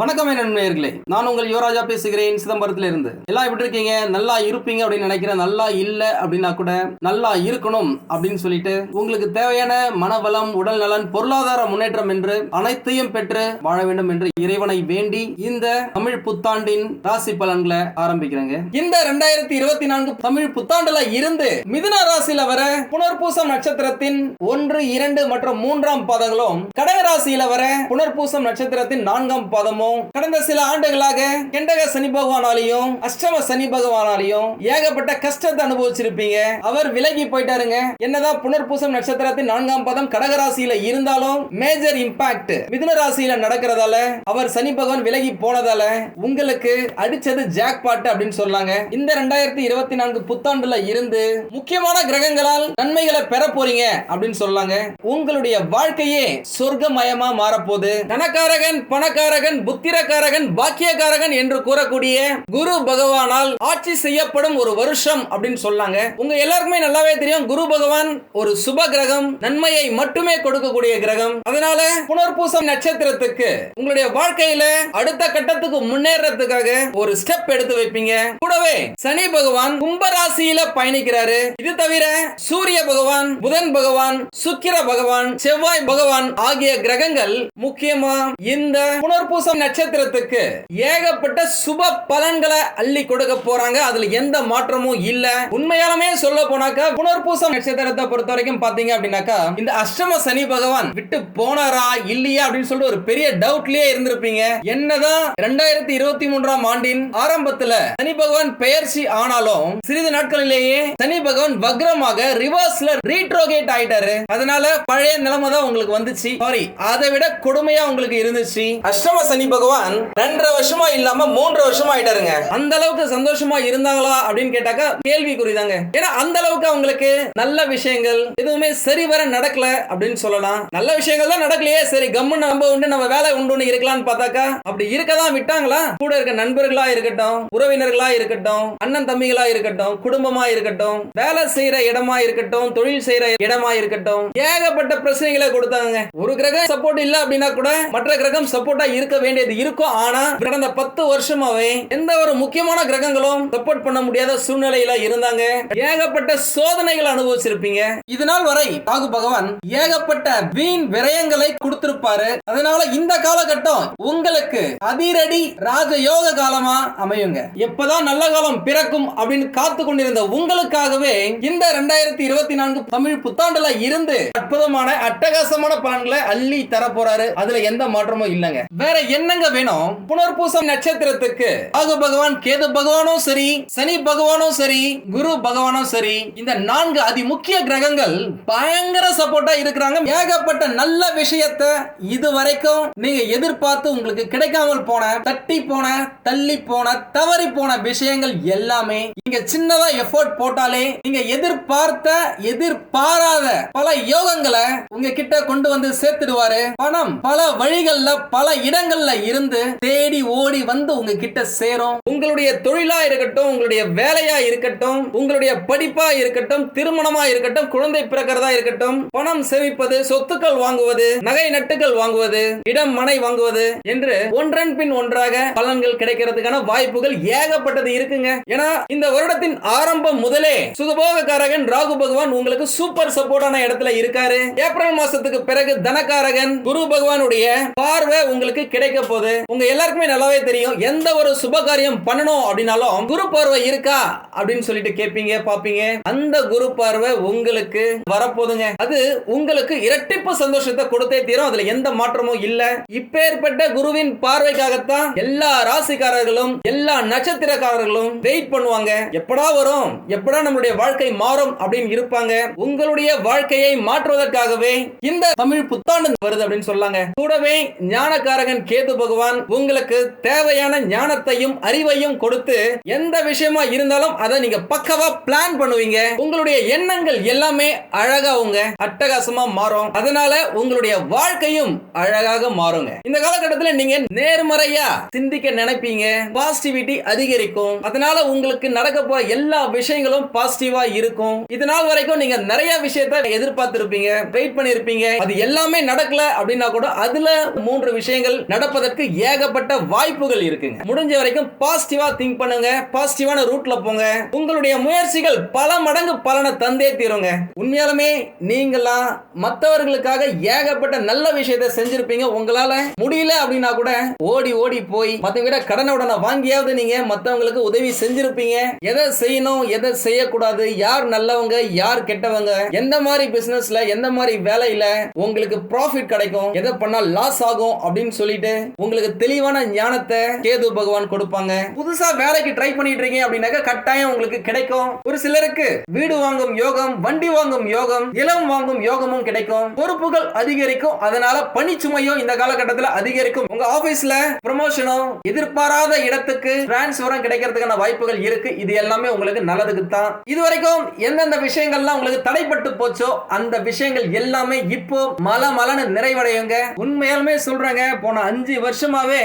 வணக்கம் நண்பர்களே. நான் உங்கள் யுவராஜா பேசுகிறேன் சிதம்பரத்துல இருந்து எல்லாம் எப்படி இருக்கீங்க? நல்லா இருப்பீங்க அப்படின்னு நினைக்கிறேன். நல்லா இல்லை அப்படின்னா கூட நல்லா இருக்கணும் அப்படின்னு சொல்லிட்டு உங்களுக்கு தேவையான மனவளம் உடல் நலன் பொருளாதார முன்னேற்றம் என்று அனைத்தையும் பெற்று வாழ வேண்டும் என்று இறைவனை வேண்டி இந்த தமிழ் புத்தாண்டின் ராசி பலன்களை ஆரம்பிக்கிறேங்க. இந்த ரெண்டாயிரத்தி இருபத்தி நான்கு தமிழ் புத்தாண்டுல இருந்து மிதுன ராசியில வர புனர்பூசம் நட்சத்திரத்தின் ஒன்று இரண்டு மற்றும் மூன்றாம் பாதங்களும் கடக ராசியில வர புனர்பூசம் நட்சத்திரத்தின் நான்காம் பாதமும் கடந்த சில ஆண்டுகளாக கெண்டக சனி பகவானாலையும் அஷ்டம சனி பகவானாலையும் ஏகப்பட்ட கஷ்டத்தை அனுபவிச்சிருப்பீங்க. அவர் விலகி போயிட்டாருங்க. என்னதான் புனர்பூசம் நட்சத்திரத்தின் நான்காம் பதம் கடகராசியில இருந்தாலும் மேஜர் இம்பாக்ட் மிதுன ராசியில நடக்கிறதால அவர் சனி பகவான் விலகி போனதால உங்களுக்கு அடிச்சது ஜாக் பாட்டு அப்படின்னு சொல்லாங்க இந்த ரெண்டாயிரத்தி இருபத்தி நான்கு புத்தாண்டுல இருந்து முக்கியமான கிரகங்களால் நன்மைகளை பெற போறீங்க அப்படின்னு சொல்லாங்க உங்களுடைய வாழ்க்கையே சொர்க்கமயமா மாறப்போகுது. தனக்காரகன் பணக்காரகன் உத்திரகாரகன் பாக்கியக்காரகன் என்று கூறக்கூடிய குரு பகவானால் ஆட்சி செய்யப்படும் ஒரு வருஷம் அப்படின்னு சொல்லாங்க உங்க எல்லாருக்குமே நல்லாவே தெரியும். குரு பகவான் ஒரு சுப கிரகம் நன்மையை மட்டுமே கொடுக்கக்கூடிய கிரகம். அதனால புனர்பூசம் நட்சத்திரத்துக்கு உங்களுடைய வாழ்க்கையில அடுத்த கட்டத்துக்கு முன்னேறதுக்காக ஒரு ஸ்டெப் எடுத்து வைப்பீங்க. கூடவே சனி பகவான் கும்பராசியில பயணிக்கிறாரு. இது தவிர சூரிய பகவான் புதன் பகவான் சுக்கிர பகவான் செவ்வாய் பகவான் ஆகிய கிரகங்கள் முக்கியமா இந்த புனர்பூசம் நட்சத்திரத்துக்கு ஏகப்பட்ட சுப பலன்களை அள்ளி கொடுக்க போறாங்க. அதுல எந்த மாற்றமும் இல்ல. உண்மையாலுமே சொல்ல போனாக்கா புனர்பூசம் நட்சத்திரத்தை பொறுத்த வரைக்கும் பாத்தீங்க அப்படின்னாக்கா இந்த அஷ்டம சனி பகவான் விட்டு போனாரா இல்லையா அப்படின்னு சொல்லிட்டு ஒரு பெரிய டவுட்லயே இருந்திருப்பீங்க. என்னதான் ரெண்டாயிரத்தி இருபத்தி மூன்றாம் ஆண்டின் ஆரம்பத்துல சனி பகவான் பெயர்ச்சி ஆனாலும் சிறிது நாட்களிலேயே சனி பகவான் வக்ரமாக ரிவர்ஸ்ல ரீட்ரோகேட் ஆயிட்டாரு. அதனால பழைய நிலைமை தான் உங்களுக்கு வந்துச்சு. சாரி அதை விட கொடுமையா உங்களுக்கு இருந்துச்சு. அஷ்டம சனி பகவான் ரெண்டரை வருஷமா இல்லாம மூன்று வருஷமா ஆயிட்டாருங்க. அந்த அளவுக்கு சந்தோஷமா இருந்தாங்களா அப்படின்னு கேட்டாக்கா கேள்விக்குறிதாங்க. ஏன்னா அந்த அளவுக்கு அவங்களுக்கு நல்ல விஷயங்கள் எதுவுமே சரிவர நடக்கல அப்படின்னு சொல்லலாம். நல்ல விஷயங்கள் தான் நடக்கலையே. சரி கம்மு நம்ம உண்டு நம்ம வேலை உண்டு இருக்கலாம்னு பார்த்தாக்கா அப்படி இருக்கதான் விட்டாங்களா? கூட இருக்க நண்பர்களா இருக்கட்டும் உறவினர்களா இருக்கட்டும் அண்ணன் தம்பிகளா இருக்கட்டும் குடும்பமா இருக்கட்டும் வேலை செய்யற இடமா இருக்கட்டும் தொழில் செய்யற இடமா இருக்கட்டும் ஏகப்பட்ட பிரச்சனைகளை கொடுத்தாங்க. ஒரு கிரகம் சப்போர்ட் இல்ல அப்படின்னா கூட மற்ற கிரகம் சப்போர்ட்டா இருக்க இது இருக்கும். ஆனா கடந்த பத்து வருஷமாவே எந்த ஒரு முக்கியமான கிரகங்களும் சப்போர்ட் பண்ண முடியாத சூழ்நிலையில இருந்தாங்க. ஏகப்பட்ட சோதனைகள் அனுபவிச்சிருப்பீங்க. இதனால் வரை ராகு பகவான் ஏகப்பட்ட வீண் விரயங்களை கொடுத்திருப்பாரு. அதனால இந்த காலகட்டம் உங்களுக்கு அதிரடி ராஜயோக காலமா அமையுங்க. எப்பதான் நல்ல காலம் பிறக்கும் அப்படின்னு காத்து கொண்டிருந்த உங்களுக்காகவே இந்த ரெண்டாயிரத்தி இருபத்தி நான்கு தமிழ் புத்தாண்டுல இருந்து அற்புதமான அட்டகாசமான பலன்களை அள்ளி தர போறாரு அதுல எந்த மாற்றமும் இல்லைங்க. வேற என்னங்க வேணும்? புனர்பூசம் நட்சத்திரத்துக்கு. ராகு பகவான் கேது பகவானும் சரி சனி பகவானும் சரி குரு பகவானும் சரி இந்த நான்கு அதி முக்கிய கிரகங்கள் பயங்கர சப்போர்ட்டா இருக்கிறாங்க. ஏகப்பட்ட நல்ல விஷயத்தை இது வரைக்கும் நீங்க எதிர்பார்த்து உங்களுக்கு கிடைக்காமல் போன தட்டி போன தள்ளி போன தவறி போன விஷயங்கள் எல்லாமே இங்க சின்னதா எஃபோர்ட் போட்டாலே நீங்க எதிர்பார்த்த எதிர்பாராத பல யோகங்களை உங்க கிட்ட கொண்டு வந்து சேர்த்துடுவாரு. பணம் பல வழிகள்ல பல இடங்கள்ல இருந்து தேடி ஓடி வந்து உங்க கிட்ட சேரும். உங்களுடைய தொழிலா இருக்கட்டும் உங்களுடைய வேலையா இருக்கட்டும் உங்களுடைய படிப்பா இருக்கட்டும் திருமணமா இருக்கட்டும் குழந்தை பிறக்கிறதா இருக்கட்டும் பணம் சேமிப்பது சொத்துக்கள் வாங்குவது நகை நட்டுகள் வாங்குவது இடம் மனை வாங்குவது என்று ஒன்றன் பின் ஒன்றாக பலன்கள் கிடைக்கிறதுக்கான வாய்ப்புகள் ஏகப்பட்டது இருக்குங்க. ஏன்னா இந்த வருடத்தின் ஆரம்பம் முதலே சுகபோகக்காரகன் ராகு பகவான் உங்களுக்கு சூப்பர் சப்போர்ட்டான இடத்துல இருக்காரு. ஏப்ரல் மாசத்துக்கு பிறகு தனகாரகன் குரு பகவானுடைய பார்வை உங்களுக்கு கிடைக்க போகுது உங்க எல்லாருக்குமே நல்லாவே தெரியும். எந்த ஒரு சுப காரியம் பண்ணணும் அப்படின்னாலும் குரு பார்வை இருக்கா அப்படின்னு சொல்லிட்டு கேட்பீங்க பாப்பீங்க. அந்த குரு பார்வை உங்களுக்கு வரப்போதுங்க. அது உங்களுக்கு இரட்டிப்பு சந்தோஷத்தை கொடுத்தே தீரும். அதுல எந்த மாற்றமும் இல்ல. இப்பேற்பட்ட குருவின் பார்வைக்காகத்தான் எல்லா ராசிக்காரர்களும் எல்லா நட்சத்திரக்காரர்களும் வெயிட் பண்ணுவாங்க. எப்படா வரும்? எப்படா நம்மளுடைய வாழ்க்கை மாறும் அப்படின்னு இருப்பாங்க. உங்களுடைய வாழ்க்கையை மாற்றுவதற்காகவே இந்த தமிழ் புத்தாண்டு வருது அப்படின்னு சொல்லாங்க. கூடவே ஞானக்காரகன் கேது பகவான் உங்களுக்கு தேவையான ஞானத்தையும் அறிவையும் கொடுத்து எந்த விஷயமா இருந்தாலும் அதை நீங்க பக்கவா பிளான் பண்ணுவீங்க. உங்களுடைய எண்ணங்கள் எல்லாமே அழகா உங்க அட்டகாசமா மாறும். அதனால உங்களுடைய வாழ்க்கையும் அழகாக மாறுங்க. இந்த காலகட்டத்தில் நீங்க நேர்மறையா சிந்திக்க நினைப்பீங்க. பாசிட்டிவிட்டி அதிகரிக்கும். அதனால உங்களுக்கு நடக்க போற எல்லா விஷயங்களும் பாசிட்டிவா இருக்கும். இது நாள் வரைக்கும் நீங்க நிறைய விஷயத்தை எதிர்பார்த்திருப்பீங்க. வெயிட் பண்ணிருப்பீங்க. அது எல்லாமே நடக்கல அப்படின்னா கூட அதுல மூன்று விஷயங்கள் நடப்பதை நடப்பதற்கு ஏகப்பட்ட வாய்ப்புகள் இருக்குங்க. முடிஞ்ச வரைக்கும் பாசிட்டிவா திங்க் பண்ணுங்க. பாசிட்டிவான ரூட்ல போங்க. உங்களுடைய முயற்சிகள் பல மடங்கு பலனை தந்தே தீருங்க. உண்மையாலுமே நீங்களாம் மற்றவர்களுக்காக ஏகப்பட்ட நல்ல விஷயத்தை செஞ்சிருப்பீங்க. உங்களால முடியல அப்படின்னா கூட ஓடி ஓடி போய் மத்தவங்க கடனை உடனே வாங்கியாவது நீங்க மத்தவங்களுக்கு உதவி செஞ்சிருப்பீங்க. எதை செய்யணும் எதை செய்யக்கூடாது யார் நல்லவங்க யார் கெட்டவங்க எந்த மாதிரி பிசினஸ்ல எந்த மாதிரி வேலையில உங்களுக்கு ப்ராஃபிட் கிடைக்கும் எதை பண்ணா லாஸ் ஆகும் அப்படின்னு சொல்லிட்டு உங்களுக்கு தெளிவான ஞானத்தை கேது பகவான் கொடுப்பாங்க. புதுசா வேலைக்கு ட்ரை பண்ணிட்டு இருக்கீங்க அப்படின்னாக்க கட்டாயம் உங்களுக்கு கிடைக்கும். ஒரு சிலருக்கு வீடு வாங்கும் யோகம் வண்டி வாங்கும் யோகம் இளம் வாங்கும் யோகமும் கிடைக்கும். பொறுப்புகள் அதிகரிக்கும். அதனால பணிச்சுமையும் இந்த காலகட்டத்தில் அதிகரிக்கும். உங்க ஆபீஸ்ல ப்ரமோஷனும் எதிர்பாராத இடத்துக்கு டிரான்ஸ்பரும் கிடைக்கிறதுக்கான வாய்ப்புகள் இருக்கு. இது எல்லாமே உங்களுக்கு நல்லதுக்கு தான் இது வரைக்கும் எந்தெந்த விஷயங்கள்லாம் உங்களுக்கு தடைப்பட்டு போச்சோ அந்த விஷயங்கள் எல்லாமே இப்போ மல மலன்னு நிறைவடையுங்க. உண்மையாலுமே சொல்றேங்க போன அஞ்சு வருஷமாவே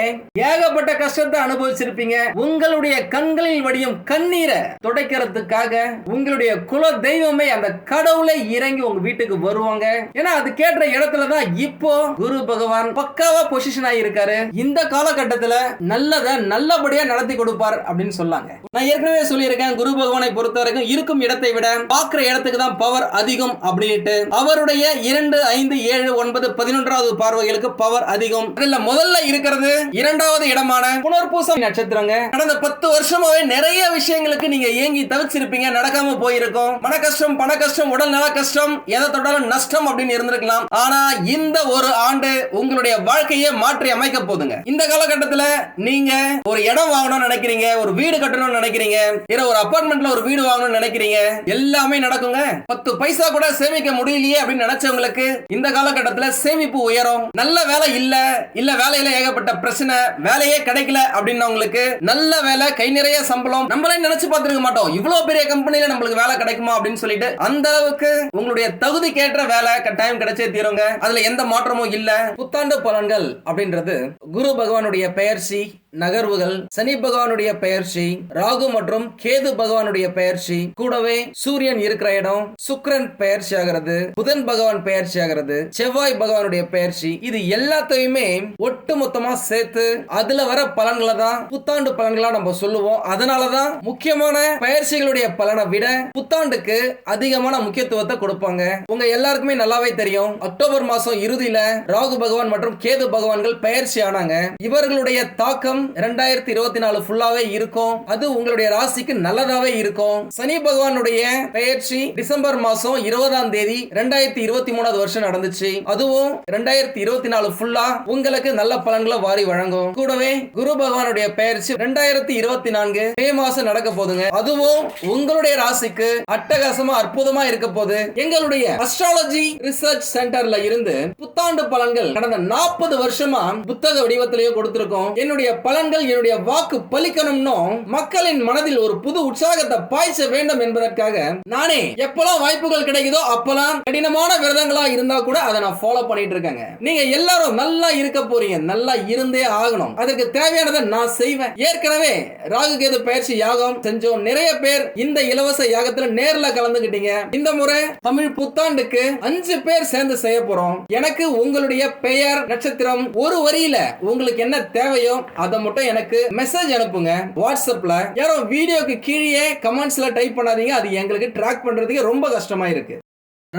ஏகப்பட்ட கஷ்டத்தை அனுபவிச்சிருப்பீங்க. உங்களுடைய கண்களில் வடியும் கண்ணீரை துடைக்கிறதுக்காக உங்களுடைய குல தெய்வமே அந்த கடவுளை இறங்கி உங்க வீட்டுக்கு வருவாங்க. ஏன்னா அது கேட்ட இடத்துல தான் இப்போ குரு பகவான் பக்காவா பொசிஷன் ஆகியிருக்காரு இந்த காலகட்டத்துல நல்லத நல்லபடியா நடத்தி கொடுப்பார் அப்படின்னு சொல்லாங்க. நான் ஏற்கனவே சொல்லியிருக்கேன் குரு பகவானை பொறுத்த வரைக்கும் இருக்கும் இடத்தை விட பார்க்கிற இடத்துக்கு தான் பவர் அதிகம் அப்படின்ட்டு. அவருடைய இரண்டு ஐந்து ஏழு ஒன்பது பதினொன்றாவது பார்வைகளுக்கு பவர் அதிகம். இதுல முதல்ல இருக்கிறது. இரண்டாவது இடமான புனர்பூசம் நட்சத்திரங்க. கடந்த பத்து வருஷமாவே நிறைய விஷயங்களுக்கு நீங்க ஏங்கி தவிச்சிருப்பீங்க நடக்காம போயிருக்கும். மன கஷ்டம் பண கஷ்டம் உடல் நல கஷ்டம் எதை தொட்டாலும் நஷ்டம் அப்படின்னு இருந்திருக்கலாம். ஆனா இந்த ஒரு ஆண்டு உங்களுடைய வாழ்க்கையை மாற்றி அமைக்க போதுங்க. இந்த காலகட்டத்துல நீங்க ஒரு இடம் வாங்கணும்னு நினைக்கிறீங்க ஒரு வீடு கட்டணும்னு நினைக்கிறீங்க இல்ல ஒரு அபார்ட்மெண்ட்ல ஒரு வீடு வாங்கணும்னு நினைக்கிறீங்க எல்லாமே நடக்குங்க. பத்து பைசா கூட சேமிக்க முடியலையே அப்படின்னு நினைச்சவங்களுக்கு இந்த காலகட்டத்துல சேமிப்பு உயரும். நல்ல வேலை இல்ல இல்ல வேலையில ஏகப்பட்ட பிரச்சனை வேலையே கிடைக்கல அப்படின்னவங்களுக்கு நல்ல வேலை கை நிறைய சம்பளம் நம்மளே நினைச்சு பார்த்திருக்க மாட்டோம். இவ்வளவு பெரிய கம்பெனில நம்மளுக்கு வேலை கிடைக்குமா அப்படின்னு சொல்லிட்டு அந்த அளவுக்கு உங்களுடைய தகுதி கேட்ட வேலை கட்டாயம் கிடைச்சே தீருங்க. அதுல எந்த மாற்றமும் இல்ல. புத்தாண்டு பலன்கள் அப்படின்றது குரு பகவானுடைய பெயர்ச்சி நகர்வுகள் சனி பகவானுடைய பெயர்ச்சி ராகு மற்றும் கேது பகவானுடைய பெயர்ச்சி கூடவே சூரியன் இருக்கிற இடம் சுக்கரன் பெயர்ச்சி ஆகிறது புதன் பகவான் பெயர்ச்சி ஆகிறது செவ்வாய் பகவானுடைய பெயர்ச்சி இது எல்லாத்தையுமே ஒட்டுமொத்த மொத்தமா சேர்த்து அதுல வர பலன்களை தான் புத்தாண்டு பலன்களா நம்ம சொல்லுவோம். அதனாலதான் முக்கியமான பயிற்சிகளுடைய பலனை விட புத்தாண்டுக்கு அதிகமான முக்கியத்துவத்தை கொடுப்பாங்க. உங்க எல்லாருக்குமே நல்லாவே தெரியும். அக்டோபர் மாசம் இறுதியில ராகு பகவான் மற்றும் கேது பகவான்கள் பயிற்சி ஆனாங்க. இவர்களுடைய தாக்கம் இரண்டாயிரத்தி இருபத்தி நாலு ஃபுல்லாவே இருக்கும். அது உங்களுடைய ராசிக்கு நல்லதாவே இருக்கும். சனி பகவானுடைய பயிற்சி டிசம்பர் மாசம் இருபதாம் தேதி ரெண்டாயிரத்தி இருபத்தி மூணாவது வருஷம் நடந்துச்சு. அதுவும் ரெண்டாயிரத்தி இருபத்தி நாலு ஃபுல்லா உங்களுக்கு நல்ல பலன் வரங்களை வாரி வழங்கும். கூடவே குரு பகவானுடைய பெயர்ச்சி ரெண்டாயிரத்தி இருபத்தி நான்கு மே மாசம் நடக்க போதுங்க அதுவும் உங்களுடைய ராசிக்கு அட்டகாசமா அற்புதமா இருக்க போது எங்களுடைய அஸ்ட்ராலஜி ரிசர்ச் சென்டர்ல இருந்து புத்தாண்டு பலன்கள் கடந்த நாற்பது வருஷமா புத்தக வடிவத்திலேயே கொடுத்திருக்கோம். என்னுடைய பலன்கள் என்னுடைய வாக்கு பலிக்கணும்னு மக்களின் மனதில் ஒரு புது உற்சாகத்தை பாய்ச்ச வேண்டும் என்பதற்காக நானே எப்பெல்லாம் வாய்ப்புகள் கிடைக்குதோ அப்பெல்லாம் கடினமான விரதங்களா இருந்தா கூட அதை நான் ஃபாலோ பண்ணிட்டு இருக்கேங்க. நீங்க எல்லாரும் நல்லா இருக்க போறீங்க. நல்லா இருந்தே ஆகணும். அதற்கு தேவையானதை நான் செய்வேன். ஏற்கனவே ராகு கேது பயிற்சி யாகம் செஞ்சோம். நிறைய பேர் இந்த இலவச யாகத்துல நேர்ல கலந்துகிட்டீங்க. இந்த முறை தமிழ் புத்தாண்டுக்கு அஞ்சு பேர் சேர்ந்து செய்ய போறோம். எனக்கு உங்களுடைய பெயர் நட்சத்திரம் ஒரு வரியில உங்களுக்கு என்ன தேவையோ அதை மட்டும் எனக்கு மெசேஜ் அனுப்புங்க. வாட்ஸ்அப்ல. யாரும் வீடியோக்கு கீழே கமெண்ட்ஸ்ல டைப் பண்ணாதீங்க. அது எங்களுக்கு ட்ராக் பண்றதுக்கு ரொம்ப கஷ்டமா இருக்கு.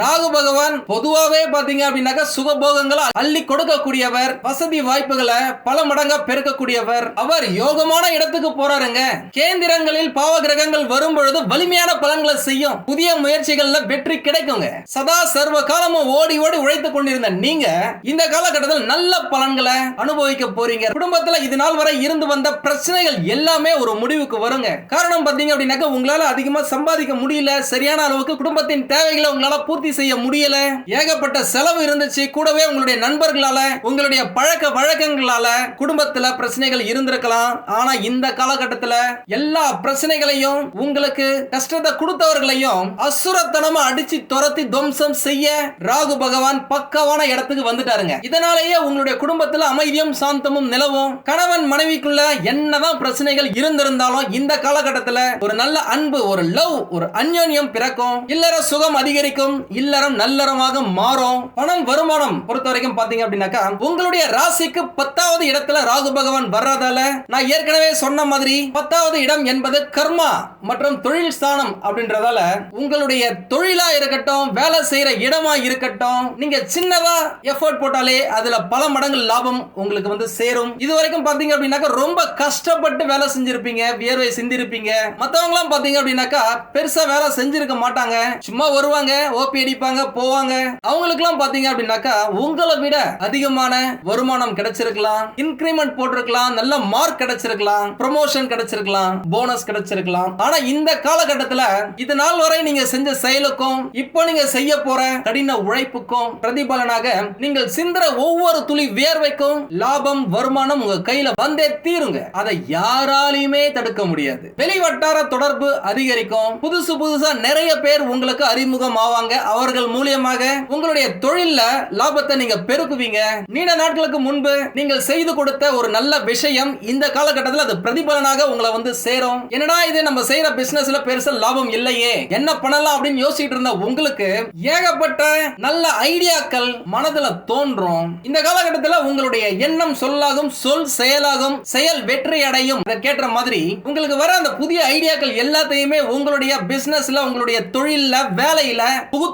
ராகு பகவான் பொதுவாவே பாத்தீங்க அப்படின்னாக்கா சுகபோகங்களை அள்ளி கொடுக்கக்கூடியவர் வசதி வாய்ப்புகளை பல மடங்கா பெருக்கக்கூடியவர். அவர் யோகமான இடத்துக்கு போறாருங்க. கேந்திரங்களில் பாவ கிரகங்கள் வரும் பொழுது வலிமையான பலன்களை செய்யும். புதிய முயற்சிகள்ல வெற்றி கிடைக்குங்க. சதா சர்வ காலமும் ஓடி ஓடி உழைத்துக் கொண்டிருந்த நீங்க இந்த காலகட்டத்தில் நல்ல பலன்களை அனுபவிக்க போறீங்க. குடும்பத்துல இது நாள் வரை இருந்து வந்த பிரச்சனைகள் எல்லாமே ஒரு முடிவுக்கு வருங்க. காரணம் பாத்தீங்க அப்படின்னாக்கா உங்களால அதிகமா சம்பாதிக்க முடியல. சரியான அளவுக்கு குடும்பத்தின் தேவைகளை உங்களால பூர்த்தி செய்ய முடியல. ஏகப்பட்ட செலவு இருந்துச்சு. கூடவே உங்களுடைய நண்பர்களால உங்களுடைய பழக்க வழக்கங்களால குடும்பத்துல பிரச்சனைகள் இருந்திருக்கலாம். ஆனா இந்த காலகட்டத்துல எல்லா பிரச்சனைகளையும் உங்களுக்கு கஷ்டத்தை கொடுத்தவர்களையும் அசுரத்தனமா அடிச்சு துரத்தி துவம்சம் செய்ய ராகு பகவான் பக்கவான இடத்துக்கு வந்துட்டாருங்க. இதனாலேயே உங்களுடைய குடும்பத்துல அமைதியும் சாந்தமும் நிலவும். கணவன் மனைவிக்குள்ள என்னதான் பிரச்சனைகள் இருந்திருந்தாலும் இந்த காலகட்டத்துல ஒரு நல்ல அன்பு ஒரு லவ் ஒரு அந்யோன்யம் பிறக்கும். இல்லற சுகம் அதிகரிக்கும். இல்லறம் நல்லறமாக மாறும். பணம் வருமானம் பொறுத்த வரைக்கும் பாத்தீங்க அப்படின்னாக்கா உங்களுடைய ராசிக்கு பத்தாவது இடத்துல ராகு பகவான் வர்றதால நான் ஏற்கனவே சொன்ன மாதிரி பத்தாவது இடம் என்பது கர்மா மற்றும் தொழில் ஸ்தானம் அப்படின்றதால உங்களுடைய தொழிலா இருக்கட்டும் வேலை செய்யற இடமா இருக்கட்டும் நீங்க சின்னதா எஃபோர்ட் போட்டாலே அதுல பல மடங்கு லாபம் உங்களுக்கு வந்து சேரும். இது வரைக்கும் பாத்தீங்க அப்படின்னாக்கா ரொம்ப கஷ்டப்பட்டு வேலை செஞ்சிருப்பீங்க வியர்வை சிந்திருப்பீங்க. மத்தவங்க எல்லாம் பாத்தீங்க அப்படின்னாக்கா பெருசா வேலை செஞ்சிருக்க மாட்டாங்க. சும்மா வருவாங்க ஓபி அடிப்பாங்க போவாங்க. அவங்களுக்கு எல்லாம் பாத்தீங்க அப்படின்னாக்கா உங்களை விட அதிகமான வருமானம் கிடைச்சிருக்கலாம். இன்கிரிமெண்ட் போட்டிருக்கலாம் நல்ல மார்க் கிடைச்சிருக்கலாம். ப்ரொமோஷன் கிடைச்சிருக்கலாம் போனஸ் கிடைச்சிருக்கலாம். ஆனா இந்த காலகட்டத்துல இது நாள் வரை நீங்க செஞ்ச செயலுக்கும் இப்போ நீங்க செய்ய போற கடின உழைப்புக்கும் பிரதிபலனாக நீங்கள் சிந்திர ஒவ்வொரு துளி வியர்வைக்கும் லாபம் வருமானம் உங்க கையில வந்தே தீருங்க. அதை யாராலையுமே தடுக்க முடியாது. வெளி வட்டார தொடர்பு அதிகரிக்கும். புதுசு புதுசா நிறைய பேர் உங்களுக்கு அறிமுகம் ஆவாங்க அவர்கள் மூலியமாக உங்களுடைய தொழில்ல லாபத்தை நீங்க பெருக்குவீங்க. நீண்ட நாட்களுக்கு முன்பு நீங்கள் செய்து கொடுத்த ஒரு நல்ல விஷயம் இந்த காலகட்டத்தில் அது பிரதிபலனாக உங்களை வந்து சேரும். என்னடா இது நம்ம செய்யற பிசினஸ்ல பெருசா லாபம் இல்லையே? என்ன பண்ணலாம் அப்படின்னு யோசிச்சுட்டு இருந்த உங்களுக்கு ஏகப்பட்ட நல்ல ஐடியாக்கள் மனதுல தோன்றும். இந்த காலகட்டத்தில் உங்களுடைய எண்ணம் சொல்லாகும் சொல் செயலாகும் செயல் வெற்றி அடையும். கேட்ட மாதிரி உங்களுக்கு வர அந்த புதிய ஐடியாக்கள் எல்லாத்தையுமே உங்களுடைய பிசினஸ்ல உங்களுடைய தொழில வேலையில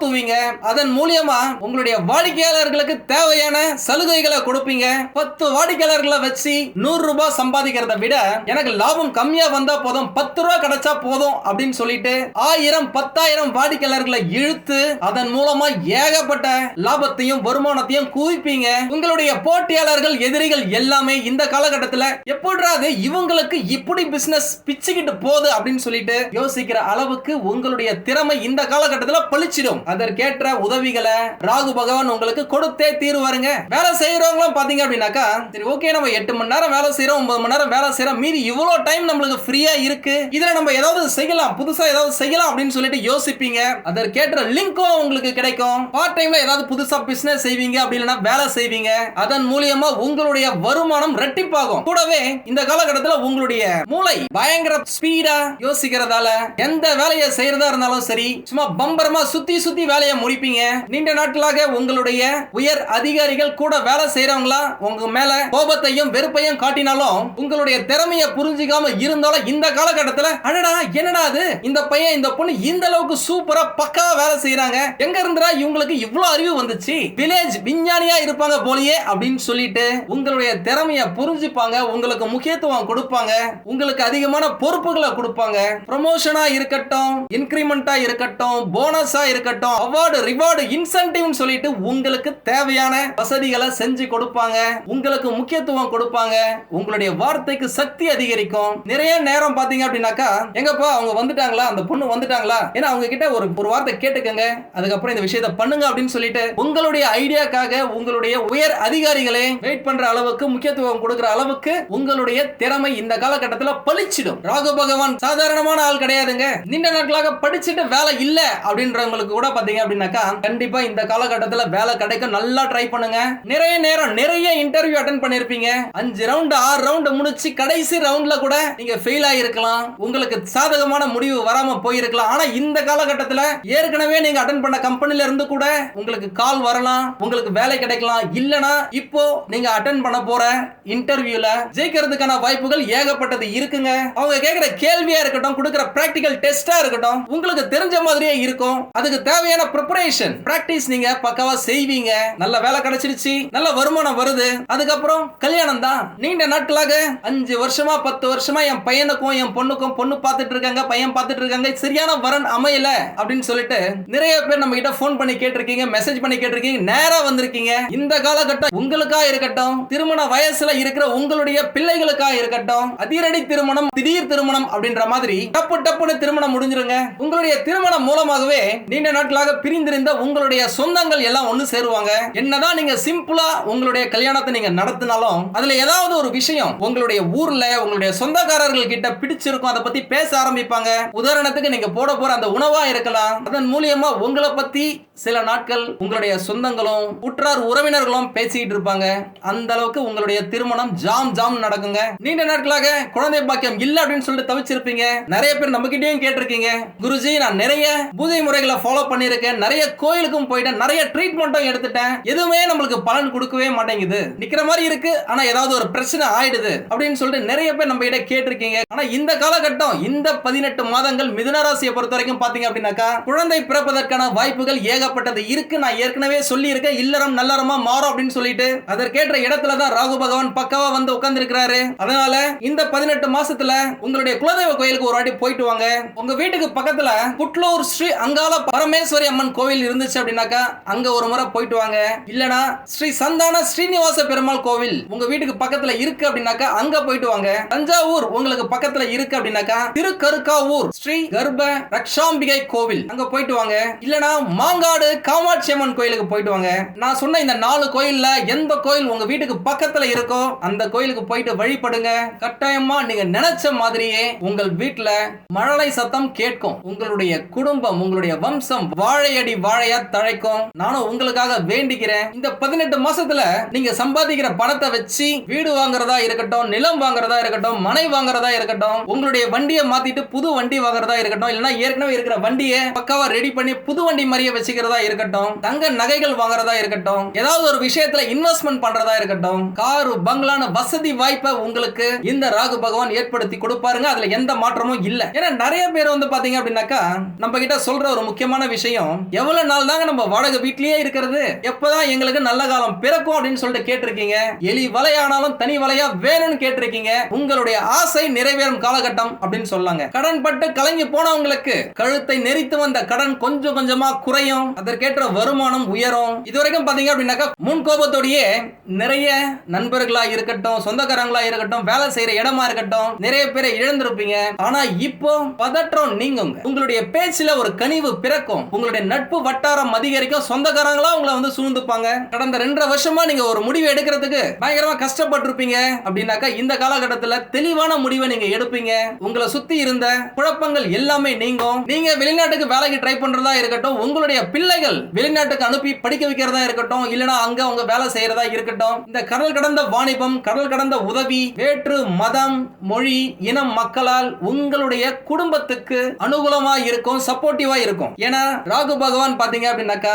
உருவாக்குவீங்க அதன் மூலியமா உங்களுடைய வாடிக்கையாளர்களுக்கு தேவையான சலுகைகளை கொடுப்பீங்க. பத்து வாடிக்கையாளர்களை வச்சு நூறு ரூபாய் சம்பாதிக்கிறத விட எனக்கு லாபம் கம்மியா வந்தா போதும் பத்து ரூபாய் கிடைச்சா போதும் அப்படின்னு சொல்லிட்டு ஆயிரம் பத்தாயிரம் வாடிக்கையாளர்களை இழுத்து அதன் மூலமா ஏகப்பட்ட லாபத்தையும் வருமானத்தையும் குவிப்பீங்க. உங்களுடைய போட்டியாளர்கள் எதிரிகள் எல்லாமே இந்த காலகட்டத்தில் எப்படிறாது இவங்களுக்கு இப்படி பிசினஸ் பிச்சுக்கிட்டு போகுது அப்படின்னு சொல்லிட்டு யோசிக்கிற அளவுக்கு உங்களுடைய திறமை இந்த காலகட்டத்தில் பளிச்சிடும். அதற்கேற்ற உதவிகளை ராகு பகவான் உங்களுக்கு கொடுத்தே தீருவாருங்க. வேலை செய்யறவங்களும் பாத்தீங்க அப்படின்னாக்கா சரி ஓகே நம்ம எட்டு மணி நேரம் வேலை செய்யறோம் ஒன்பது மணி நேரம் வேலை செய்யறோம் மீதி இவ்வளவு டைம் நம்மளுக்கு ஃப்ரீயா இருக்கு. இதுல நம்ம ஏதாவது செய்யலாம் புதுசா ஏதாவது செய்யலாம் அப்படின்னு சொல்லிட்டு யோசிப்பீங்க. அதற்கேற்ற லிங்க்கும் உங்களுக்கு கிடைக்கும். பார்ட் டைம்ல ஏதாவது புதுசா பிசினஸ் செய்வீங்க அப்படி இல்லைன்னா வேலை செய்வீங்க. அதன் மூலியமா உங்களுடைய வருமானம் ரெட்டிப்பாகும். கூடவே இந்த காலகட்டத்தில் உங்களுடைய மூளை பயங்கர ஸ்பீடா யோசிக்கிறதால எந்த வேலையை செய்யறதா இருந்தாலும் சரி சும்மா பம்பரமா சுத்தி சுத்தி வேலையை முடிப்பீங்க. நீண்ட நாட்களாக உங்களுடைய உயர் அதிகாரிகள் கூட வேலை செய்யறவங்களா உங்க மேல கோபத்தையும் வெறுப்பையும் காட்டினாலும் உங்களுடைய திறமைய புரிஞ்சுக்காம இருந்தாலும் இந்த காலகட்டத்தில் அடடா என்னடா அது? இந்த பையன் இந்த பொண்ணு இந்த அளவுக்கு சூப்பரா பக்கா வேலை செய்யறாங்க எங்க இருந்துடா இவங்களுக்கு இவ்வளவு அறிவு வந்துச்சு? வில்லேஜ் விஞ்ஞானியா இருப்பாங்க போலயே அப்படின்னு சொல்லிட்டு உங்களுடைய திறமைய புரிஞ்சுப்பாங்க. உங்களுக்கு முக்கியத்துவம் கொடுப்பாங்க. உங்களுக்கு அதிகமான பொறுப்புகளை கொடுப்பாங்க. ப்ரமோஷனா இருக்கட்டும் இன்கிரிமெண்டா இருக்கட்டும் போனஸா இருக்கட்டும் அவார்டு. ரிவார்டு இன்சென்டிவ்னு சொல்லிட்டு உங்களுக்கு தேவையான வசதிகளை செஞ்சு கொடுப்பாங்க. உங்களுக்கு முக்கியத்துவம் கொடுப்பாங்க. உங்களுடைய வார்த்தைக்கு சக்தி அதிகரிக்கும். நிறைய நேரம் பாத்தீங்க அப்படின்னாக்கா எங்கப்பா அவங்க வந்துட்டாங்களா? அந்த பொண்ணு வந்துட்டாங்களா? ஏன்னா அவங்க கிட்ட ஒரு ஒரு வார்த்தை கேட்டுக்கங்க. அதுக்கப்புறம் இந்த விஷயத்தை பண்ணுங்க அப்படின்னு சொல்லிட்டு உங்களுடைய ஐடியாக்காக உங்களுடைய உயர் அதிகாரிகளே வெயிட் பண்ற அளவுக்கு முக்கியத்துவம் கொடுக்கிற அளவுக்கு உங்களுடைய திறமை இந்த காலகட்டத்தில் பளிச்சிடும். ராகு பகவான் சாதாரணமான ஆள் கிடையாதுங்க. நீண்ட நாட்களாக படிச்சுட்டு வேலை இல்லை அப்படின்றவங்களுக்கு கூட பாத்தீங்க அப்படின்னாக்கா கண்டிப்பா இந்த காலகட்டத்தில் வேலை கிடைக்கும் நல்லா ட்ரை பண்ணுங்க. நிறைய நேரம் நிறைய இன்டர்வியூ அட்டன் பண்ணிருப்பீங்க. அஞ்சு ரவுண்ட் ஆறு ரவுண்ட் முடிச்சு கடைசி ரவுண்ட்ல கூட நீங்க ஃபெயில் ஆயிருக்கலாம். உங்களுக்கு சாதகமான முடிவு வராம போயிருக்கலாம். ஆனா இந்த காலகட்டத்தில் ஏற்கனவே நீங்க அட்டன் பண்ண கம்பெனில இருந்து கூட உங்களுக்கு கால் வரலாம். உங்களுக்கு வேலை கிடைக்கலாம். இல்லனா இப்போ நீங்க அட்டன் பண்ண போற இன்டர்வியூல ஜெயிக்கிறதுக்கான வாய்ப்புகள் ஏகப்பட்டது இருக்குங்க. அவங்க கேட்கிற கேள்வியா இருக்கட்டும் கொடுக்குற பிராக்டிகல் டெஸ்டா இருக்கட்டும் உங்களுக்கு தெரிஞ்ச மாதிரியே இருக்கும். அதுக்கு தேவையான ப்ரிப்பரேஷன் பிராக்டிஸ் நீங்க பக்காவா செய்வீங்க. நல்ல வேலை கிடைச்சிருச்சு நல்ல வருமானம் வருது. அதுக்கப்புறம் கல்யாணம் தான். நீண்ட நாட்களாக அஞ்சு வருஷமா பத்து வருஷமா என் பையனுக்கும் என் பொண்ணுக்கும் பொண்ணு பார்த்துட்டு இருக்காங்க பையன் பார்த்துட்டு இருக்காங்க. சரியான வரன் அமையல அப்படின்னு சொல்லிட்டு நிறைய பேர் நம்ம கிட்ட போன் பண்ணி கேட்டிருக்கீங்க மெசேஜ் பண்ணி கேட்டிருக்கீங்க நேரா வந்திருக்கீங்க. இந்த காலகட்டம் உங்களுக்கா இருக்கட்டும் திருமண வயசுல இருக்கிற உங்களுடைய பிள்ளைகளுக்கா இருக்கட்டும் அதிரடி திருமணம் திடீர் திருமணம் அப்படின்ற மாதிரி டப்பு டப்புன்னு திருமணம் முடிஞ்சிருங்க. உங்களுடைய திருமணம் மூலமாகவே நீண்ட நாட்களாக பிரிந்திருந்த உங்களுடைய சொந்தங்கள் எல்லாம் ஒன்று சேருவாங்க. என்னதான் நீங்க சிம்பிளா உங்களுடைய கல்யாணத்தை நீங்க நடத்தினாலும் அதுல ஏதாவது ஒரு விஷயம் உங்களுடைய ஊர்ல உங்களுடைய சொந்தக்காரர்கள் கிட்ட பிடிச்சிருக்கும் அதை பத்தி பேச ஆரம்பிப்பாங்க. உதாரணத்துக்கு நீங்க போட போற அந்த உணவா இருக்கலாம். அதன் மூலியமா உங்களை பத்தி சில நாட்கள் உங்களுடைய சொந்தங்களும் உற்றார் உறவினர்களும் பேசிக்கிட்டு இருப்பாங்க. அந்த அளவுக்கு உங்களுடைய திருமணம் ஜாம் ஜாம் நடக்குங்க. நீண்ட நாட்களாக குழந்தை பாக்கியம் இல்ல அப்படின்னு சொல்லிட்டு தவிச்சிருப்பீங்க. நிறைய பேர் நம்ம கிட்டேயும் கேட்டிருக்கீங்க. குருஜி நான் நிறைய பூஜை முறைகளை ஃபாலோ பண்ணி பண்ணியிருக்கேன். நிறைய கோயிலுக்கும் போயிட்டேன். நிறைய ட்ரீட்மெண்ட்டும் எடுத்துட்டேன். எதுவுமே நம்மளுக்கு பலன் கொடுக்கவே மாட்டேங்குது. நிக்கிற மாதிரி இருக்கு. ஆனா ஏதாவது ஒரு பிரச்சனை ஆயிடுது. அப்படின்னு சொல்லிட்டு நிறைய பேர் நம்ம கிட்ட கேட்டிருக்கீங்க. ஆனா இந்த காலகட்டம் இந்த பதினெட்டு மாதங்கள் மிதுன ராசியை பொறுத்த வரைக்கும் பாத்தீங்க அப்படின்னாக்கா குழந்தை பிறப்பதற்கான வாய்ப்புகள் ஏகப்பட்டது இருக்கு. நான் ஏற்கனவே சொல்லி இருக்கேன் இல்லறம் நல்லறமா மாறும் அப்படின்னு சொல்லிட்டு அதற்கேற்ற இடத்துல தான் ராகு பகவான் பக்கவா வந்து உட்கார்ந்து இருக்கிறாரு அதனால இந்த பதினெட்டு மாசத்துல உங்களுடைய குலதெய்வ கோயிலுக்கு ஒரு வாட்டி போயிட்டு வாங்க. உங்க வீட்டுக்கு பக்கத்துல புட்லூர் ஸ்ரீ அங்கால அங்காள பரமேஸ்வரி அம்மன் கோவில் இருந்துச்சு அப்படின்னாக்கா அங்க ஒரு முறை போயிட்டு வாங்க. இல்லனா ஸ்ரீ சந்தான ஸ்ரீனிவாச பெருமாள் கோவில் உங்க வீட்டுக்கு பக்கத்துல இருக்கு அப்படின்னாக்கா அங்க போயிட்டு வாங்க. தஞ்சாவூர் உங்களுக்கு பக்கத்துல இருக்கு அப்படின்னாக்கா திருக்கருக்காவூர் ஸ்ரீ கர்ப்ப ரக்ஷாம்பிகை கோவில் அங்க போயிட்டு வாங்க. இல்லனா மாங்காடு காமாட்சி அம்மன் கோயிலுக்கு போயிட்டு வாங்க. நான் சொன்ன இந்த நாலு கோயில்ல எந்த கோயில் உங்க வீட்டுக்கு பக்கத்துல இருக்கோ அந்த கோயிலுக்கு போயிட்டு வழிபடுங்க. கட்டாயமா நீங்க நினைச்ச மாதிரியே உங்கள் வீட்டுல மழலை சத்தம் கேட்கும். உங்களுடைய குடும்பம் உங்களுடைய வம்சம் வாழையடி வாழையா தழைக்கும். நானும் உங்களுக்காக வேண்டிக்கிறேன். இந்த பதினெட்டு மாசத்துல நீங்க சம்பாதிக்கிற பணத்தை வச்சு வீடு வாங்குறதா இருக்கட்டும் நிலம் வாங்குறதா இருக்கட்டும் மனை வாங்குறதா இருக்கட்டும் உங்களுடைய வண்டியை மாத்திட்டு புது வண்டி வாங்குறதா இருக்கட்டும் இல்லைன்னா ஏற்கனவே இருக்கிற வண்டியை பக்காவா ரெடி பண்ணி புது வண்டி மாதிரியே வச்சுக்கிறதா இருக்கட்டும் தங்க நகைகள் வாங்குறதா இருக்கட்டும் ஏதாவது ஒரு விஷயத்துல இன்வெஸ்ட்மெண்ட் பண்றதா இருக்கட்டும் காரு பங்களான வசதி வாய்ப்பை உங்களுக்கு இந்த ராகு பகவான் ஏற்படுத்தி கொடுப்பாருங்க. அதுல எந்த மாற்றமும் இல்ல. ஏன்னா நிறைய பேர் வந்து பாத்தீங்க அப்படின்னாக்கா நம்ம கிட்ட சொல்ற ஒரு முக்கியமான விஷயம் விஷயம் எவ்வளவு நாள் தாங்க நம்ம வாடகை வீட்லயே இருக்கிறது? எப்பதான் எங்களுக்கு நல்ல காலம் பிறக்கும் அப்படின்னு சொல்லிட்டு கேட்டிருக்கீங்க? எலி வலையானாலும் தனி வலையா வேணும்னு கேட்டிருக்கீங்க? உங்களுடைய ஆசை நிறைவேறும் காலகட்டம் அப்படின்னு சொல்லாங்க. கடன் பட்டு கலங்கி போனவங்களுக்கு கழுத்தை நெரித்து வந்த கடன் கொஞ்சம் கொஞ்சமா குறையும். அதற்கேற்ற வருமானம் உயரும். இதுவரைக்கும் பாத்தீங்க அப்படின்னாக்கா முன் கோபத்தோடயே நிறைய நண்பர்களா இருக்கட்டும் சொந்தக்காரங்களா இருக்கட்டும் வேலை செய்யற இடமா இருக்கட்டும் நிறைய பேரை இழந்திருப்பீங்க. ஆனா இப்போ பதற்றம் நீங்குங்க. உங்களுடைய பேச்சுல ஒரு கனிவு பிறக்கும். உங்களுடைய நட்பு வட்டாரம் அதிகரிக்கும். சொந்தக்காரங்களா உங்களை வந்து சூழ்ந்துப்பாங்க. கடந்த ரெண்டரை வருஷமா நீங்க ஒரு முடிவு எடுக்கிறதுக்கு பயங்கரமா கஷ்டப்பட்டிருப்பீங்க. அப்படின்னாக்கா இந்த காலகட்டத்துல தெளிவான முடிவை நீங்க எடுப்பீங்க. உங்களை சுத்தி இருந்த குழப்பங்கள் எல்லாமே நீங்கும். நீங்க வெளிநாட்டுக்கு வேலைக்கு ட்ரை பண்றதா இருக்கட்டும் உங்களுடைய பிள்ளைகள் வெளிநாட்டுக்கு அனுப்பி படிக்க வைக்கிறதா இருக்கட்டும் இல்லனா அங்க அவங்க வேலை செய்யறதா இருக்கட்டும் இந்த கடல் கடந்த வாணிபம் கடல் கடந்த உதவி வேற்று மதம் மொழி இனம் மக்களால் உங்களுடைய குடும்பத்துக்கு அனுகூலமா இருக்கும் சப்போர்ட்டிவா இருக்கும். ஏன்னா ராகு பகவான் பாத்தீங்க அப்படின்னாக்கா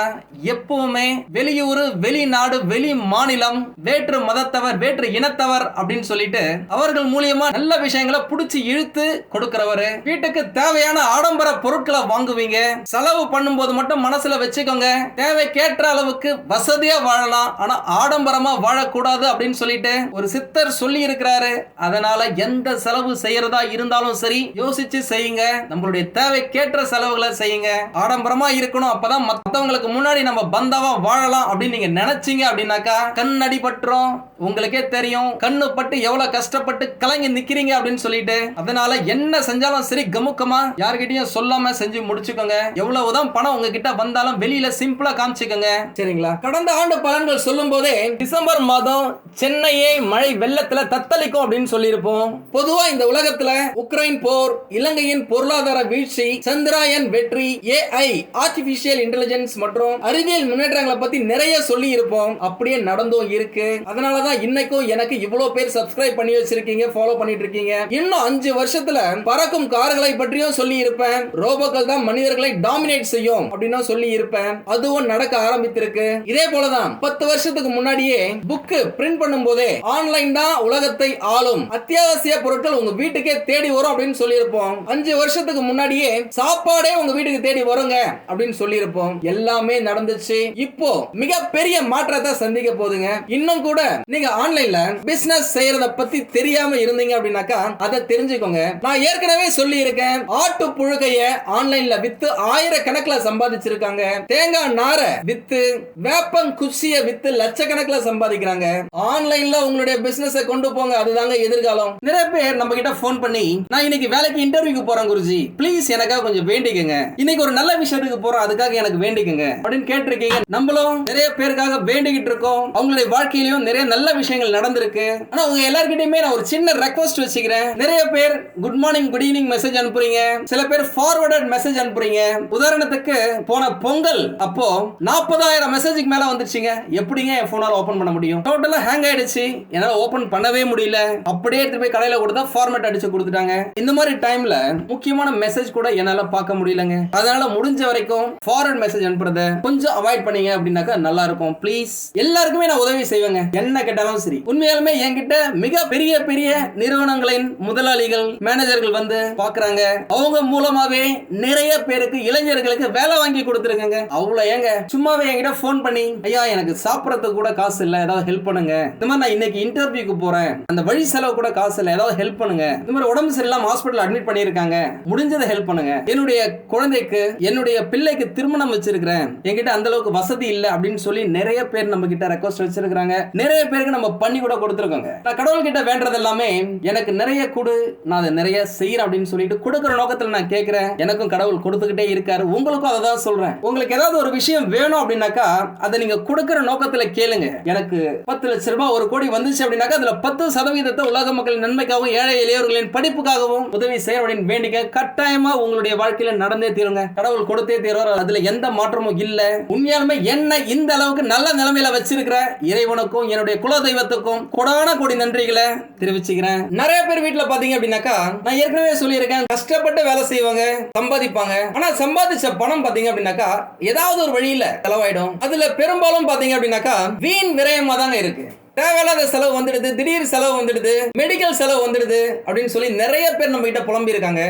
எப்பவுமே வெளியூர் வெளிநாடு வெளி மாநிலம் வேற்று மதத்தவர் வேற்று இனத்தவர் அப்படின்னு சொல்லிட்டு அவர்கள் மூலியமா நல்ல விஷயங்களை புடிச்சு இழுத்து கொடுக்கிறவர். வீட்டுக்கு தேவையான ஆடம்பர பொருட்களை வாங்குவீங்க. செலவு பண்ணும்போது மட்டும் மனசுல வச்சுக்கோங்க. தேவைக்கேற்ற அளவுக்கு வசதியா வாழலாம். ஆனா ஆடம்பரமா வாழக்கூடாது அப்படின்னு சொல்லிட்டு ஒரு சித்தர் சொல்லி இருக்கிறாரு. அதனால எந்த செலவு செய்யறதா இருந்தாலும் சரி யோசிச்சு செய்யுங்க. நம்மளுடைய தேவைக்கேற்ற செலவுகளை செய்யுங்க. ஆடம்பரமா இருக்கணும். அப்பதான் மற்றவங்களுக்கு முன்னாடி நம்ம பந்தாவா வாழலாம் அப்படின்னு நீங்க நினைச்சீங்க அப்படின்னாக்கா கண் அடிபட்டுரும் உங்களுக்கே தெரியும். கண்ணு பட்டு எவ்வளவு கஷ்டப்பட்டு கலங்கி நிக்கிறீங்க அப்படின்னு சொல்லிட்டு அதனால என்ன செஞ்சாலும் சரி கமுக்கமா யார்கிட்டயும் சொல்லாம செஞ்சு முடிச்சுக்கோங்க. எவ்வளவுதான் பணம் உங்ககிட்ட வந்தாலும் வெளியில சிம்பிளா காமிச்சுக்கோங்க. சரிங்களா? கடந்த ஆண்டு பலன்கள் சொல்லும் போதே டிசம்பர் மாதம் சென்னையே மழை வெள்ளத்துல தத்தளிக்கும் அப்படின்னு சொல்லியிருப்போம். பொதுவா இந்த உலகத்துல உக்ரைன் போர் இலங்கையின் பொருளாதார வீழ்ச்சி சந்திராயன் வெற்றி ஏஐ ஆர்டிபிஷியல் இன்டெலிஜென்ஸ் மற்றும் அறிவியல் முன்னேற்றங்களை பத்தி நிறைய சொல்லி இருப்போம் அப்படியே நடந்தும் இருக்கு. அதனாலதான் இன்னைக்கும் எனக்கு இவ்வளவு பேர் சப்ஸ்கிரைப் பண்ணி வச்சிருக்கீங்க ஃபாலோ பண்ணிட்டு இருக்கீங்க. இன்னும் அஞ்சு வருஷத்துல பறக்கும் கார்களை பற்றியும் சொல்லி இருப்பேன் ரோபோக்கள் தான் மனிதர்களை டாமினேட் செய்யும் அப்படின்னு சொல்லி இருப்பேன் அதுவும் நடக்க ஆரம்பித்திருக்கு. இதே போலதான் பத்து வருஷத்துக்கு முன்னாடியே புக்கு பிரிண்ட் பண்ணும் போதே ஆன்லைன் தான் உலகத்தை ஆளும். அத்தியாவசிய பொருட்கள் உங்க வீட்டுக்கே தேடி வரும் அப்படின்னு சொல்லியிருப்போம். அஞ்சு வருஷத்துக்கு முன்னாடியே சாப்பாடே உங்க வீட்டுக்கு தேடி வருங்க. அப்படின்னு சொல்லியிருப்போம். எல்லாமே நடந்துச்சு. இப்போ மிகப்பெரிய மாற்றத்தை சந்திக்க போகுதுங்க. இன்னும் கூட நீங்க ஆன்லைன்ல பிசினஸ் செய்யறத பத்தி தெரியாம இருந்தீங்க அப்படின்னாக்கா அதை தெரிஞ்சுக்கோங்க. நான் ஏற்கனவே சொல்லி இருக்கேன் ஆட்டு புழுகைய ஆன்லைன்ல வித்து ஆயிரக்கணக்கில் சம்பாதிச்சிருக்காங்க. தேங்காய் நாரை வித்து வேப்பம் குச்சிய வித்து லட்சக்கணக்கில் சம்பாதிக்கிறாங்க. ஆன்லைன்ல உங்களுடைய பிசினஸ் கொண்டு போங்க. அதுதாங்க எதிர்காலம். நிறைய பேர் நம்ம கிட்ட ஃபோன் பண்ணி நான் இன்னைக்கு வேலைக்கு இன்டர்வியூக்கு போறேன் குருஜி. ப்ளீஸ் எனக்காக கொஞ்சம் வேண்டிக்கங்க. இன்னைக்கு ஒரு நல்ல விஷயத்துக்கு போறோம் அதுக்காக எனக்கு வேண்டிக்குங்க. அப்படின்னு கேட்டிருக்கீங்க. நம்மளும் நிறைய பேருக்காக வேண்டிக்கிட்டு இருக்கோம். அவங்களுடைய வாழ்க்கையிலும் நிறைய நல்ல விஷயங்கள் நடந்திருக்கு. ஆனா உங்க எல்லார்கிட்டயுமே நான் ஒரு சின்ன ரெக்வஸ்ட் வச்சுக்கிறேன். நிறைய பேர் good morning good evening message அனுப்புறீங்க. சில பேர் ஃபார்வர்டட் மெசேஜ் அனுப்புறீங்க. உதாரணத்துக்கு போன பொங்கல் அப்போ நாற்பதாயிரம் மெசேஜுக்கு மேல வந்துருச்சுங்க. எப்படிங்க என் போனால ஓபன் பண்ண முடியும்? டோட்டலா ஹேங் ஆயிடுச்சு. என்னால ஓபன் பண்ணவே முடியல. அப்படியே எடுத்து போய் கடையில கொடுத்தா ஃபார்மேட் அடிச்சு கொடுத்துட்டாங்க. இந்த மாதிரி டைம்ல முக்கியமான மெசேஜ் கூட என்னால பார்க்க முடியலங்க. அதனால முடிஞ்ச வரைக்கும் ஃபார்வர்ட் மெசேஜ் அனுப்புறத கொஞ்சம் அவாய்ட் பண்ணீங்க அப்படின்னாக்கா நல்லா இருக்கும் ப்ளீஸ் எல்லாருக்குமே நான் உதவி செய்வேங்க. என்ன கேட்டாலும் சரி. உண்மையாலுமே என்கிட்ட மிக பெரிய பெரிய நிறுவனங்களின் முதலாளிகள் மேனேஜர்கள் வந்து பாக்குறாங்க. அவங்க மூலமாவே நிறைய பேருக்கு இளைஞர்களுக்கு வேலை வாங்கி கொடுத்துருக்கங்க. அவ்வளவு ஏங்க. சும்மாவே என்கிட்ட ஃபோன் பண்ணி ஐயா எனக்கு சாப்பிடறதுக்கு கூட காசு இல்ல. ஏதாவது ஹெல்ப் பண்ணுங்க. இந்த மாதிரி நான் இன்னைக்கு இன்டர்வியூக்கு போறேன். அந்த வழி செலவு கூட காசு இல்ல. ஏதாவது ஹெல்ப் பண்ணுங்க. இந்த மாதிரி உடம்பு சரியில்லாம ஹாஸ்பிட்டல் அட்மிட் பண்ணியிருக்காங்க. முடிஞ்சதை ஹெல்ப் பண்ணுங்க. என்னுடைய குழந்தைக்கு என்னுடைய பிள்ளைக்கு திருமணம் வச்சிருக்கிறேன். என்கிட்ட அந்த அளவுக்கு வசதி இல்ல அப்படின்னு சொல்லி நிறைய பேர் நம்ம கிட்ட ரெக்வஸ்ட் வச்சிருக்காங்க நிறைய பேருக்கு நம்ம பண்ணி கூட கொடுத்துருக்கோங்க. நான் கடவுள் கிட்ட வேண்டது எல்லாமே எனக்கு நிறைய கொடு நான் அதை நிறைய செய்யறேன் அப்படின்னு சொல்லிட்டு கொடுக்குற நோக்கத்துல நான் கேட்கிறேன் எனக்கும் கடவுள் கொடுத்துக்கிட்டே இருக்காரு. உங்களுக்கும் அதை தான் சொல்றேன். உங்களுக்கு ஏதாவது ஒரு விஷயம் வேணும் அப்படின்னாக்கா அதை நீங்க கொடுக்குற நோக்கத்துல கேளுங்க. எனக்கு பத்து லட்ச ரூபாய் ஒரு கோடி வந்துச்சு அப்படின்னாக்கா அதுல பத்து சதவீதத்தை உலக மக்களின் நன்மைக்காகவும் ஏழை எளியவர்களின் படிப்புக்காகவும் உதவி செய்ய அப்படின்னு வேண்டிக்க கட்டாயமா உங்களுடைய வாழ்க்கையில நடந்தே தீருங்க. கடவுள் கொடுத்து தீர்வார் அதுல எந்த மாற்றமும் இல்ல. உண்மையாலுமே என்ன இந்த அளவுக்கு நல்ல நிலைமையில வச்சிருக்கிற இறைவனுக்கும் என்னுடைய குல தெய்வத்துக்கும் கொடான கொடி நன்றிகளை தெரிவிச்சுக்கிறேன். நிறைய பேர் வீட்டுல பாத்தீங்க அப்படின்னாக்கா நான் ஏற்கனவே சொல்லியிருக்கேன் கஷ்டப்பட்டு வேலை செய்வாங்க சம்பாதிப்பாங்க. ஆனா சம்பாதிச்ச பணம் பாத்தீங்க அப்படின்னாக்கா ஏதாவது ஒரு வழியில செலவாயிடும். அதுல பெரும்பாலும் பாத்தீங்க அப்படின்னாக்கா வீண் விரயமா தாங்க இருக்கு. தேவையில்லாத செலவு வந்துடுது திடீர் செலவு வந்துடுது மெடிக்கல் செலவு வந்துடுது அப்படின்னு சொல்லி நிறைய பேர் நம்ம கிட்ட புலம்பி இருக்காங்க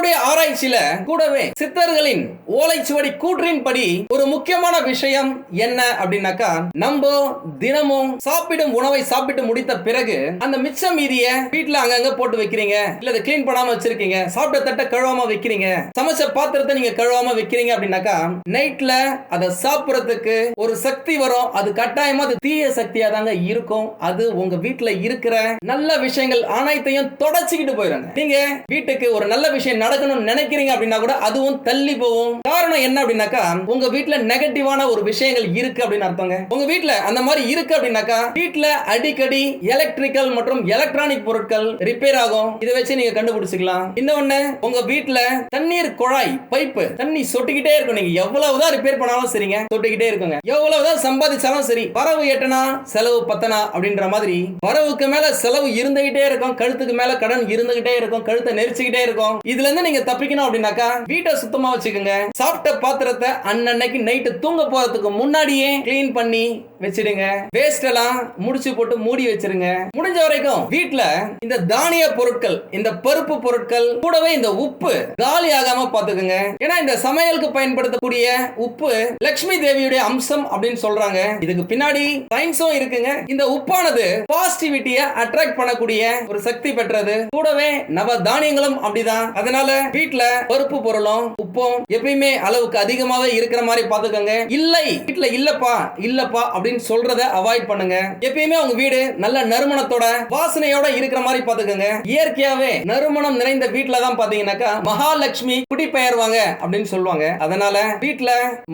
நம்மளுடைய ஆராய்ச்சியில கூடவே சித்தர்களின் ஓலைச்சுவடி கூற்றின் படி ஒரு முக்கியமான விஷயம் என்ன அப்படின்னாக்கா நம்ம தினமும் சாப்பிடும் உணவை சாப்பிட்டு முடித்த பிறகு அந்த மிச்ச மீதிய வீட்டுல அங்கங்க போட்டு வைக்கிறீங்க. இல்ல அதை கிளீன் பண்ணாம வச்சிருக்கீங்க. சாப்பிட்ட தட்டை கழுவாம வைக்கிறீங்க. சமைச்ச பாத்திரத்தை நீங்க கழுவாம வைக்கிறீங்க அப்படின்னாக்கா நைட்ல அதை சாப்பிடறதுக்கு ஒரு சக்தி வரும். அது கட்டாயமா அது தீய சக்தியா தாங்க இருக்கும். அது உங்க வீட்டுல இருக்கிற நல்ல விஷயங்கள் அனைத்தையும் தொடச்சிக்கிட்டு போயிருங்க நீங்க வீட்டுக்கு ஒரு நல்ல விஷயம் நடக்கணும்னு நினைக்கிறீங்க அப்படின்னா கூட அதுவும் தள்ளி போகும். காரணம் என்ன அப்படின்னாக்கா உங்க வீட்டுல நெகட்டிவான ஒரு விஷயங்கள் இருக்கு அப்படின்னு அர்த்தங்க. உங்க வீட்டுல அந்த மாதிரி இருக்கு அப்படின்னாக்கா வீட்டுல அடிக்கடி எலக்ட்ரிக்கல் மற்றும் எலக்ட்ரானிக் பொருட்கள் ரிப்பேர் ஆகும். இதை வச்சு நீங்க கண்டுபிடிச்சிக்கலாம். இன்னொன்னு உங்க வீட்டுல தண்ணீர் குழாய் பைப்பு தண்ணி சொட்டிக்கிட்டே இருக்கும். நீங்க எவ்வளவுதான் ரிப்பேர் பண்ணாலும் சரிங்க சொட்டிக்கிட்டே இருக்குங்க. எவ்வளவுதான் சம்பாதிச்சாலும் சரி வரவு எட்டனா செலவு பத்தனா அப்படின்ற மாதிரி வரவுக்கு மேல செலவு இருந்துகிட்டே இருக்கும் கழுத்துக்கு மேல கடன் இருந்துகிட்டே இருக்கும் கழுத்தை நெரிச்சுக்கிட்டே இருக்கும். இதுல இருந்து நீங்க தப்பிக்கணும் அப்படின்னாக்கா வீட்டை சுத்தமா வச்சுக்கோங்க. சாப்பிட்ட பாத்திரத்தை அன்னன்னைக்கு நைட்டு தூங்க போறதுக்கு முன்னாடியே கிளீன் பண்ணி வச்சிடுங்க. வேஸ்ட் எல்லாம் முடிச்சு போட்டு மூடி வச்சிருங்க. முடிஞ்ச வரைக்கும் வீட்டுல இந்த தானிய பொருட்கள் இந்த பருப்பு பொருட்கள் கூடவே இந்த உப்பு காலி ஆகாம பாத்துக்கோங்க. ஏன்னா இந்த சமையலுக்கு பயன்படுத்தக்கூடிய உப்பு லட்சுமி தேவியுடைய அம்சம் அப்படின்னு சொல்றாங்க. இதுக்கு பின்னாடி சயின்ஸும் இருக்குங்க. இந்த உப்பானது பாசிட்டிவிட்டிய அட்ராக்ட் பண்ணக்கூடிய ஒரு சக்தி பெற்றது. கூடவே நவ தானியங்களும் அப்படிதான். அதனால வீட்டுல பருப்பு பொருளும் உப்பும் எப்பயுமே அளவுக்கு அதிகமாவே இருக்கிற மாதிரி பாத்துக்கோங்க. இல்லை வீட்ல இல்லப்பா இல்லப்பா அப்படின்னு சொல்றத அவாய்ட் பண்ணுங்க. எப்பயுமே உங்க வீடு நல்ல நறுமணத்தோட வாசனையோட இருக்கிற மாதிரி பாத்துக்கோங்க இயற்கையாவே நறுமணம் நிறைந்த வீட்ல தான் பாத்தீங்கன்னாக்கா மகாலட்சுமி குடிபெயர்வாங்க அப்படின்னு சொல்லுவாங்க. அதனால வீட்டுல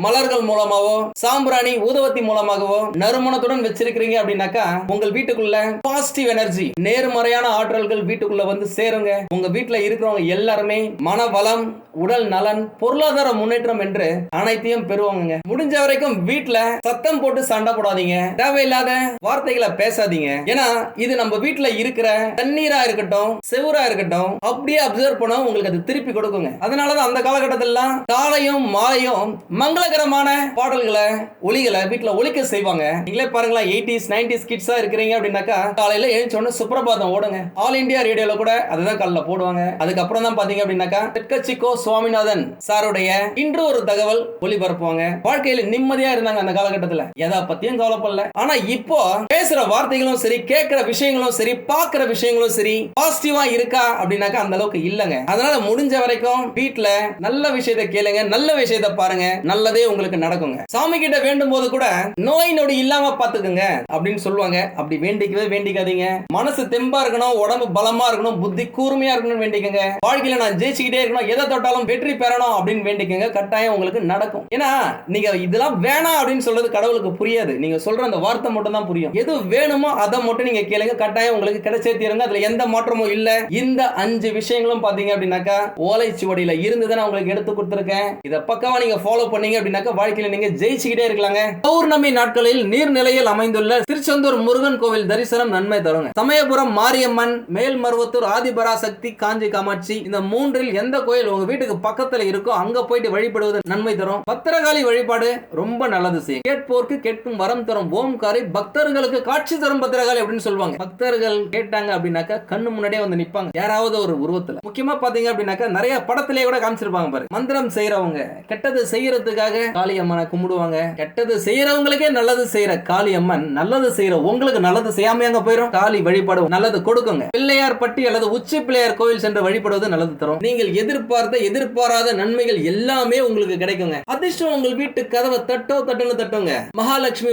மலர்கள் மூலமாவோ சாம்பிராணி ஊதுவத்தி மூலமாகவோ நறுமணத்துடன் வச்சிருக்கிறீங்க அப்படின்னாக்கா உங்கள் வீட்டுக்குள்ள பாசிட்டிவ் எனர்ஜி நேர்மறையான ஆற்றல்கள் வீட்டுக்குள்ள வந்து சேருங்க. உங்க வீட்டுல இருக்கிறவங்க எல்லாருமே மன வளம் உடல் நலன் பொருளாதார முன்னேற்றம் என்று அனைத்தையும் பெறுவாங்க முடிஞ்ச வரைக்கும் வீட்டுல சத்தம் போட்டு சண்டை சாப்பிடாதீங்க தேவையில்லாத வார்த்தைகளை பேசாதீங்க. ஏன்னா இது நம்ம வீட்டுல இருக்கிற தண்ணீரா இருக்கட்டும் செவரா இருக்கட்டும் அப்படியே அப்சர்வ் பண்ண உங்களுக்கு அது திருப்பி கொடுக்குங்க. அதனாலதான் அந்த காலகட்டத்திலாம் காலையும் மாலையும் மங்களகரமான பாடல்களை ஒளிகளை வீட்டுல ஒழிக்க செய்வாங்க. நீங்களே பாருங்களேன் எயிட்டிஸ் நைன்டிஸ் கிட்ஸா இருக்கிறீங்க அப்படின்னாக்கா காலையில எழுந்த சுப்பிரபாதம் சுப்ரபாதம் ஓடுங்க. ஆல் இந்தியா ரேடியோல கூட அதுதான் காலைல போடுவாங்க. அதுக்கப்புறம் தான் பாத்தீங்க அப்படின்னாக்கா தெற்கச்சிக்கோ சுவாமிநாதன் சாருடைய இன்று ஒரு தகவல் ஒளிபரப்புவாங்க வாழ்க்கையில நிம்மதியா இருந்தாங்க அந்த காலகட்டத்தில். எதை பத்தியும் கவலைப்படல ஆனா இப்போ பேசுற வார்த்தைகளும் சரி கேட்கிற விஷயங்களும் சரி பாக்குற விஷயங்களும் சரி பாசிட்டிவா இருக்கா அப்படின்னாக்கா அந்த அளவுக்கு இல்லங்க. அதனால முடிஞ்ச வரைக்கும் வீட்டுல நல்ல விஷயத்தை கேளுங்க நல்ல விஷயத்தை பாருங்க நல்லதே உங்களுக்கு நடக்குங்க. சாமி கிட்ட வேண்டும் போது கூட நோய் நொடி இல்லாம பாத்துக்குங்க அப்படின்னு சொல்லுவாங்க. அப்படி வேண்டிக்கவே வேண்டிக்காதீங்க. மனசு தெம்பா இருக்கணும் உடம்பு பலமா இருக்கணும் புத்தி கூர்மையா இருக்கணும்னு வேண்டிக்கங்க. வாழ்க்கையில நான் ஜெயிச்சுக்கிட்டே இருக்கணும் எதை தொட்டாலும் வெற்றி பெறணும் அப்படின்னு வேண்டிக்கங்க. கட்டாயம் உங்களுக்கு நடக்கும். ஏன்னா நீங்க இதெல்லாம் வேணாம் அப்படின்னு சொல்றது கடவுளுக்கு புரியாது. நீங்க சொல்ற அந்த வார்த்தை மட்டும் தான் புரியும். எது வேணுமோ அதை மட்டும் நீங்க கேளுங்க. கட்டாயம் உங்களுக்கு கிடைச்சே தீருங்க. அதுல எந்த மாற்றமும் இல்ல. இந்த அஞ்சு விஷயங்களும் பாத்தீங்க அப்படின்னாக்கா ஓலைச்சுவடியில இருந்து தான் நான் உங்களுக்கு எடுத்து கொடுத்துருக்கேன். இதை பக்கமா நீங்க ஃபாலோ பண்ணீங்க அப்படின்னாக்கா வாழ்க்கையில நீங்க ஜெயிச்சுக்கிட்டே இருக்கலாங்க. பௌர்ணமி நாட்களில் நீர்நிலையில் அமைந்துள்ள திருச்செந்தூர் முருகன் கோவில் தரிசனம் நன்மை தருங்க. சமயபுரம் மாரியம்மன் மேல்மருவத்தூர் ஆதிபராசக்தி காஞ்சி காமாட்சி இந்த மூன்றில் எந்த கோயில் உங்க வீட்டுக்கு பக்கத்துல இருக்கோ அங்க போயிட்டு வழிபடுவது நன்மை தரும். பத்திரகாளி வழிபாடு ரொம்ப நல்லது செய்யும் கேட்போர்க்கு கேட்கும் வரம் தரும் ஓம்காரை பக்தர்களுக்கு காட்சி தரும் பத்திரகாளி அப்படின்னு சொல்லுவாங்க. பக்தர்கள் கேட்டாங்க அப்படின்னாக்கா கண்ணு முன்னாடியே வந்து நிப்பாங்க. யாராவது ஒரு உருவத்துல. முக்கியமா பாத்தீங்க அப்படின்னாக்கா நிறைய படத்திலேயே கூட காமிச்சிருப்பாங்க பாரு. மந்திரம் செய்யறவங்க கெட்டது செய்யறதுக்காக காளியம்மனை கும்பிடுவாங்க. கெட்டது செய்யறவங்களுக்கே நல்லது செய்யற காளியம்மன் நல்லது செய்யற உங்களுக்கு நல்லது செய்யாம அங்க போயிரும்? காளி வழிபாடு நல்லது கொடுக்குங்க. பிள்ளையார் பட்டி அல்லது உச்சி பிள்ளையார் கோவில் சென்று வழிபடுவது நல்லது தரும். நீங்கள் எதிர்பார்த்த எதிர்பாராத நன்மைகள் எல்லாமே உங்களுக்கு கிடைக்குங்க. அதிர்ஷ்டம் உங்கள் வீட்டு கதவை தட்டோ தட்டுன்னு தட்டுங்க. மகாலட்சுமி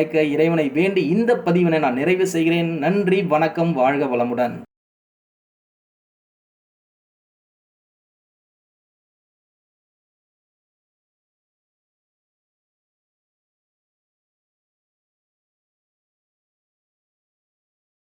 கிடைக்க இறைவனை வேண்டி இந்த பதிவினை நான் நிறைவு செய்கிறேன். நன்றி வணக்கம் வாழ்க வளமுடன்.